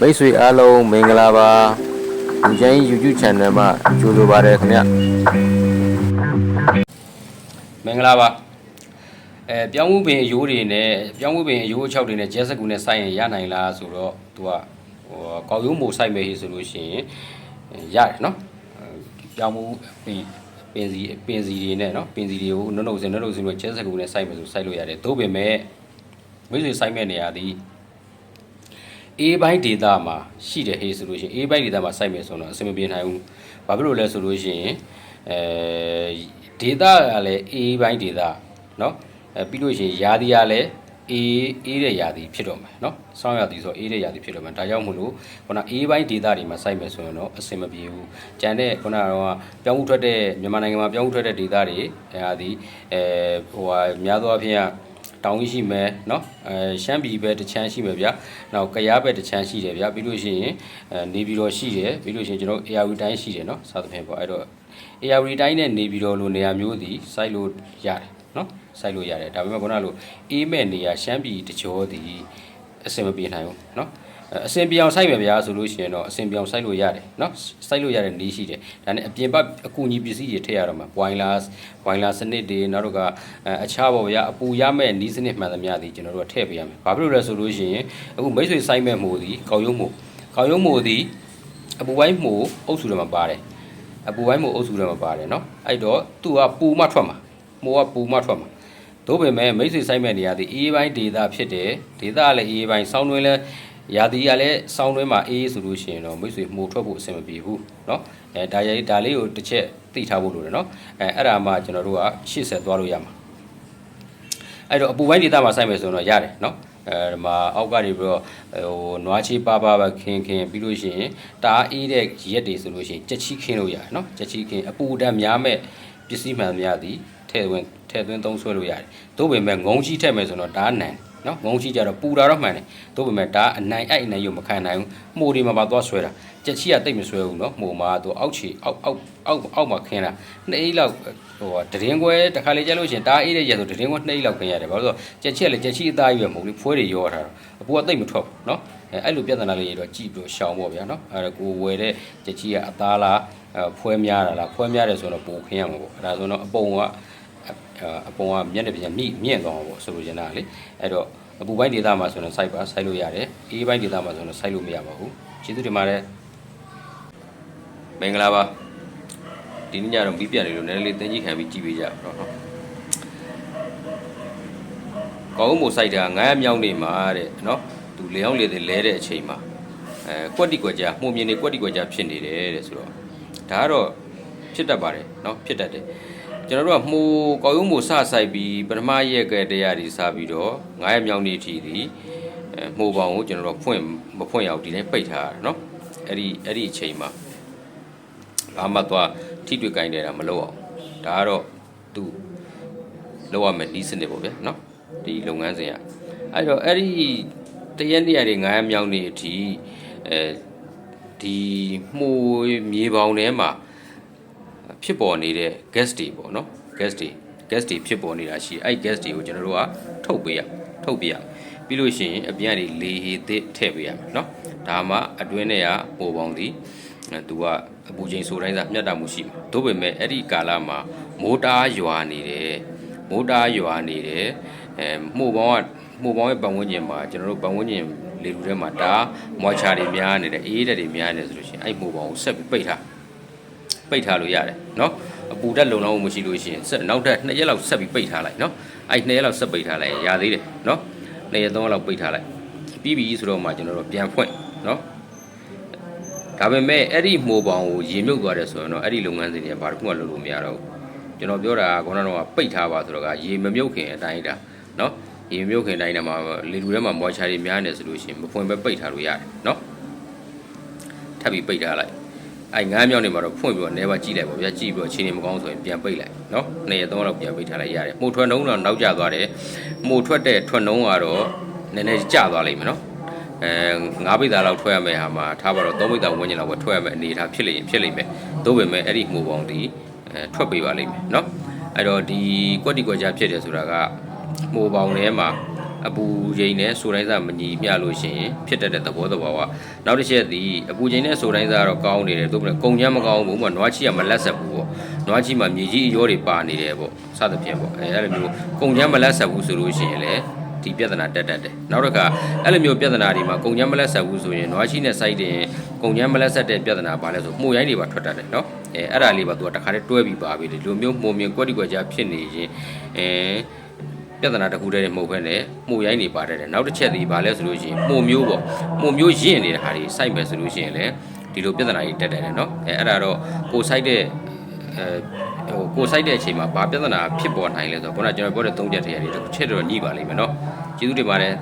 မိတ်ဆွေအားလုံးမင်္ဂလာပါလူချမ်း YouTube Channel မှာကြိုဆိုပါရခင်ဗျမင်္ဂလာပါအဲပြောင်းမှုပင်အယိုးတွေနဲ့ပြောင်းမှုပင်အယိုးအချောက်တွေနဲ့ကျဲစကူနဲ့စိုက်ရင်ရနိုင်လားဆိုတော့သူကဟိုကောက်ရုံးမို့စိုက်မယ်ဟိဆိုလို့ရှိရင်ရတယ်နော်အဲပြောင်းမှုပင်ပင်စီပင်စီတွေနဲ့နော်ပင်စီတွေကိုနှုတ်နှုတ်စင်နှုတ်နှုတ်စင်တွေကျဲစကူနဲ့စိုက်မယ်ဆိုစိုက်လို့ရတယ်သို့ပေမဲ့မိတ်ဆွေစိုက်မဲ့နေရာဒီ A ဘိုင်းဒေတာမှာရှိတယ်ဟေးဆိုလို့ရှိရင် A ဘိုင်းဒေတာမှာစိုက်မယ်ဆိုတော့အဆင်မပြေနိုင်ဘူး။ဘာဖြစ်လို့လဲဆိုလို့ရှိရင်အဲဒေတာကလည်း A ဘိုင်းဒေတာเนาะအဲပြီးလို့ရှိရင်ယာဒီကလည်း A A တဲ့ယာဒီဖြစ်တော့မယ်เนาะစောင်းယာဒီဆို A တဲ့ယာဒီဖြစ်တော့မယ်ဒါကြောင့်မို့လို့ခုန A ဘိုင်းဒေတာတွေမှာစိုက်မယ်ဆိုရင်တော့အဆင်မပြေဘူး။ကြံတဲ့ခုနကတော့ပြောင်းမှုထွက်တဲ့မြန်မာနိုင်ငံမှာပြောင်းမှုထွက်တဲ့ဒေတာတွေအဲဟာဒီအဲဟိုဟာများသောအားဖြင့်က တောင်ကြီးရှိမယ်နော်အဲရှမ်းပြည်ဘက်တစ်ချမ်းရှိမယ်ဗျာနောက်ကရားဘက်တစ်ချမ်းရှိတယ်ဗျာပြီးလို့ရှိရင်အဲနေပြည်တော်ရှိတယ်ပြီးလို့ရှိရင်ကျွန်တော် ARV တိုင်းရှိတယ်နော်စသဖြင့်ပေါ့အဲ့တော့ ARV တိုင်းနဲ့နေပြည်တော်လိုနေရာမျိုးစီစိုက်လို့ရတယ်နော်စိုက်လို့ရတယ်ဒါပေမဲ့ခုနလိုအေးမဲ့နေရာရှမ်းပြည်တကြောသည်အဆင်မပြေနိုင်ဘူးနော် အဲအစင်ပြောင်စိုက်မယ်ဗျာဆိုလို့ရှိရင်တော့အစင်ပြောင်စိုက်လို့ရတယ်เนาะစိုက်လို့ရတဲ့နည်းရှိတယ်ဒါနဲ့အပြင်ဘက်အကူအညီပစ္စည်းတွေထည့်ရတော့မှာ boiler boiler စနစ်တွေနောက်တော့ကအဲအခြားပေါ့ဗျာအပူရမဲ့နည်းစနစ်မှန်သမျှဒီကျွန်တော်တို့ကထည့်ပေးရမယ်ဘာဖြစ်လို့လဲဆိုလို့ရှိရင်အခုမိတ်ဆွေစိုက်မဲ့မှုဒီကောက်ရုံးမှုကောက်ရုံးမှုဒီအပူပိုင်းမှုအုပ်စုထဲမှာပါတယ်အပူပိုင်းမှုအုပ်စုထဲမှာပါတယ်เนาะအဲ့တော့သူကပူမှထွက်မှာမိုးကပူမှထွက်မှာသို့ပေမဲ့မိတ်ဆွေစိုက်မဲ့နေရာဒီအေးပိုင်းဒေတာဖြစ်တယ်ဒေတာကလည်းအေးပိုင်းစောင်းတွင်းလဲ ရာသီကလည်းစောင်းတွင်းမှာအေးဆိုလို့ရှိရင်တော့မိတ်ဆွေမှုထွက်ဖို့အဆင်မပြေဘူးเนาะအဲဒါရိုက်ဒါလေးကိုတစ်ချက်သိထားဖို့လိုတယ်เนาะအဲအဲ့ဒါမှကျွန်တော်တို့ကရှေ့ဆက်သွားလို့ရမှာအဲ့တော့အပူပိုင်းဒေတာမှာစိုက်မယ်ဆိုတော့ရတယ်เนาะအဲဒီမှာအောက်ကနေပြီးတော့ဟိုနွားချီပါပါပဲခင်းခင်းပြီးလို့ရှိရင်တအားအေးတဲ့ရက်တွေဆိုလို့ရှိရင်ကြက်ချီခင်းလို့ရတယ်เนาะကြက်ချီခင်းအပူဓာတ်များမဲ့ပစ္စည်းမှန်များသည်ထဲဝင်ထဲသွင်းသုံးဆွဲလို့ရတယ်သို့ပေမဲ့ငုံချီထည့်မယ်ဆိုတော့ဒါန န်နော်ငုံချီကြတော့ပူတာတော့မှန်တယ်သို့ပေမဲ့ဒါအနိုင်အိုက်အနိုင်ရုံမခံနိုင်ဘူးမှုတွေမှာပါသွားဆွဲတာကြက်ချီကတိတ်မဆွဲဘူးနော်မှုမှာသူအောက်ချီအောက်အောက်အောက်အောက်မှာခင်းတာနှစ်အိတ်လောက်ဟိုတရင်ခွဲတစ်ခါလေကြက်လို့ရှိရင်ဒါအေးတဲ့ရက်ဆိုတရင်ခွဲနှစ်အိတ်လောက်ခင်းရတယ်ဘာလို့လဲဆိုတော့ကြက်ချီကလည်းကြက်ချီအသားကြီးပဲမဟုတ်ဘူးဖွဲတွေရောထားတာအပူကတိတ်မထွက်ဘူးနော်အဲအဲ့လိုပြဿနာလေးတွေတော့ကြည့်ပြီးတော့ရှောင်ပေါ့ဗျာနော်အဲ့ဒါကိုဝယ်တဲ့ကြက်ချီကအသားလားဖွဲများတာလားဖွဲများတယ်ဆိုတော့ပိုခင်းရမှာပေါ့အဲ့ဒါဆိုတော့အပုံက အပုံကမျက်နှာပြင်မြင့်မြင့်သွားမှာပေါ့ဆိုလိုချင်တာလေအဲ့တော့အပူပိုင်းဒေတာမှာဆိုရင်စိုက်ပါစိုက်လို့ရတယ်အေးပိုင်းဒေတာမှာဆိုရင်စိုက်လို့မရပါဘူးကျေးဇူးတင်ပါတယ်မင်္ဂလာပါဒီနေ့ညတော့ပြီးပြတယ်လို့နည်းနည်းလေးတင်ကြီးခံပြီးကြည့်ပေးကြတော့နော်ကောင်းမို့စိုက်တာ900မြောင်းနေမှာတဲ့နော်သူလေအောင်လေတွေလဲတဲ့အချိန်မှာအဲကွက်တိကွက်ကြားမှုမြင်နေကွက်တိကွက်ကြားဖြစ်နေတယ်တဲ့ဆိုတော့ဒါကတော့ဖြစ်တတ်ပါတယ်နော်ဖြစ်တတ်တယ် ကျွန်တော်တို့ကမှုကောက်ရုံးမှုစဆိုင်ပြီးပထမရက်ကတရားတွေစပြီးတော့900မြောင်းနေအထိဒီအဲမှုပေါင်းကိုကျွန်တော်တို့ဖွင့်မဖွင့်ရအောင်ဒီတိုင်းပိတ်ထားရတာနော်အဲ့ဒီအဲ့ဒီအချိန်မှာဘာမှသွားထိတွေ့ကြိုင်းနေတာမလုပ်အောင်ဒါကတော့သူလောက်ရမယ်ဒီစနစ်ပေါ့ဗျာနော်ဒီလုပ်ငန်းစဉ်ကအဲ့တော့အဲ့ဒီတရက်နေရာတွေ900မြောင်းနေအထိအဲဒီမှုမြေပေါင်းထဲမှာ ဖြစ်ပေါ်နေတဲ့ gas တွေပေါ့နော် gas တွေ gas တွေဖြစ်ပေါ်နေတာရှိအဲ့ gas တွေကိုကျွန်တော်တို့ကထုတ်ပေးရထုတ်ပေးရပြီးလို့ရှိရင်အပြင်ကနေလေဟေသစ်ထည့်ပေးရမယ်နော်ဒါမှအတွင်းထဲကပိုပေါင်းသည်သူကအပူချိန်ဆိုတိုင်းသာမျှတမှုရှိမှာသို့ပေမဲ့အဲ့ဒီကာလမှာမိုးတားရွာနေတယ်မိုးတားရွာနေတယ်အဲမှုပေါင်းကမှုပေါင်းရဲ့ပတ်ဝန်းကျင်မှာကျွန်တော်တို့ပတ်ဝန်းကျင်လေလူထဲမှာဒါမွာချာတွေများနေတယ်အေးဓာတ်တွေများနေတယ်ဆိုလို့ရှိရင်အဲ့မှုပေါင်းကိုဆက်ပြီးပိတ်ထား ပိတ်ထားလို့ရတယ်နော်အပူတက်လုံလောက်မှုမရှိလို့ရှိရင်ဆက်နောက်ထပ်2ရက်လောက်ဆက်ပြီးပိတ်ထားလိုက်နော်အဲ့2ရက်လောက်ဆက်ပိတ်ထားလိုက်ရသေးတယ်နော်2ရက်3ရက်လောက်ပိတ်ထားလိုက်ပြီးပြီဆိုတော့မှကျွန်တော်တို့ပြန်ဖွင့်နော်ဒါပေမဲ့အဲ့ဒီမှိုပေါင်ကိုရေမြုပ်သွားတယ်ဆိုရင်တော့အဲ့ဒီလုပ်ငန်းစဉ်တွေကဘာတစ်ခုမှလုပ်လို့မရတော့ဘူးကျွန်တော်ပြောတာကခုနကတော့ပိတ်ထားပါဆိုတော့ကရေမမြုပ်ခင်အတိုင်းဒါနော်ရေမမြုပ်ခင်အတိုင်းဒါမှာလေလူထဲမှာ moisture တွေများနေဆိုလို့ရှိရင်မဖွင့်ပဲပိတ်ထားလို့ရတယ်နော်ထပ်ပြီးပိတ်ထားလိုက် အဲ့ငားမြောက်နေမှာတော့ဖွင့်ပြီးတော့ never ကြည့်လိုက်ပါဗျာကြည့်ပြီးတော့ခြေနေမကောင်းဆိုရင်ပြန်ပိတ်လိုက်နော်နေ့ရက်သုံးလောက်ပြန်ပိတ်ထားလိုက်ရတယ်မှုထွက်နှုံးတော့နောက်ကျသွားတယ်မှုထွက်တဲ့ထွက်နှုံးကတော့နည်းနည်းကျသွားလိမ့်မယ်နော်အဲ9ပိတာလောက်ထွက်ရမယ့်ဟာမှာထားပါတော့3ပိတာဝန်းကျင်လောက်ပဲထွက်ရမယ့်အနေအထားဖြစ်လိမ့်ဖြစ်လိမ့်မယ်သို့ပေမဲ့အဲ့ဒီမှုပေါင်းဒီထွက်ပေးပါလိမ့်မယ်နော်အဲ့တော့ဒီကွက်တီကွက်ကြားဖြစ်တယ်ဆိုတာကမှုပေါင်းထဲမှာ အပူချိန်နဲ့ဆိုတိုင်းစားမညီမျှလို့ရှိရင်ဖြစ်တတ်တဲ့သဘောသဘာဝနောက်တစ်ချက်ဒီအပူချိန်နဲ့ဆိုတိုင်းစားတော့ကောင်းနေတယ်သို့မဟုတ်ကုံချမ်းမကောင်းဘူးဥပမာနွားချီကမလက်ဆက်ဘူးပေါ့နွားချီမှာမြေကြီးအရောတွေပါနေတယ်ပေါ့စသဖြင့်ပေါ့အဲအဲ့လိုမျိုးကုံချမ်းမလက်ဆက်ဘူးဆိုလို့ရှိရင်လည်းဒီပြဿနာတက်တတ်တယ်နောက်တစ်ခါအဲ့လိုမျိုးပြဿနာတွေမှာကုံချမ်းမလက်ဆက်ဘူးဆိုရင်နွားချီနဲ့စိုက်တဲ့ကုံချမ်းမလက်ဆက်တဲ့ပြဿနာပါလဲဆိုမှုရိုင်းတွေပါထွက်တတ်တယ်နော်အဲအဲ့ဒါလေးပါသူကတခါတည်းတွဲပြီးပါပြီလေလူမျိုးပုံမြင်ကွက်တိကွက်ကြားဖြစ်နေရင်အဲ ပြဿနာတစ်ခုတည်းနဲ့မဟုတ်ဘဲနဲ့မှုရိုင်းနေပါတတ်တယ်နောက်တစ်ချက်ဒီပါလဲဆိုလို့ရှိရင်မှုမျိုးပေါ့မှုမျိုးရင့်နေတဲ့ဟာတွေစိုက်မယ်ဆိုလို့ရှိရင်လည်းဒီလိုပြဿနာကြီးတက်တယ်နော်အဲအဲ့ဒါတော့ကိုစိုက်တဲ့ဟိုကိုစိုက်တဲ့အချိန်မှာဘာပြဿနာဖြစ်ပေါ်နိုင်လဲဆိုတော့ခုနကျွန်တော်ပြောတဲ့သုံးချက်တရားတွေတစ်ချက်တော့ညှိပါလိမ့်မယ်နော်ကျေးဇူးတင်ပါတယ်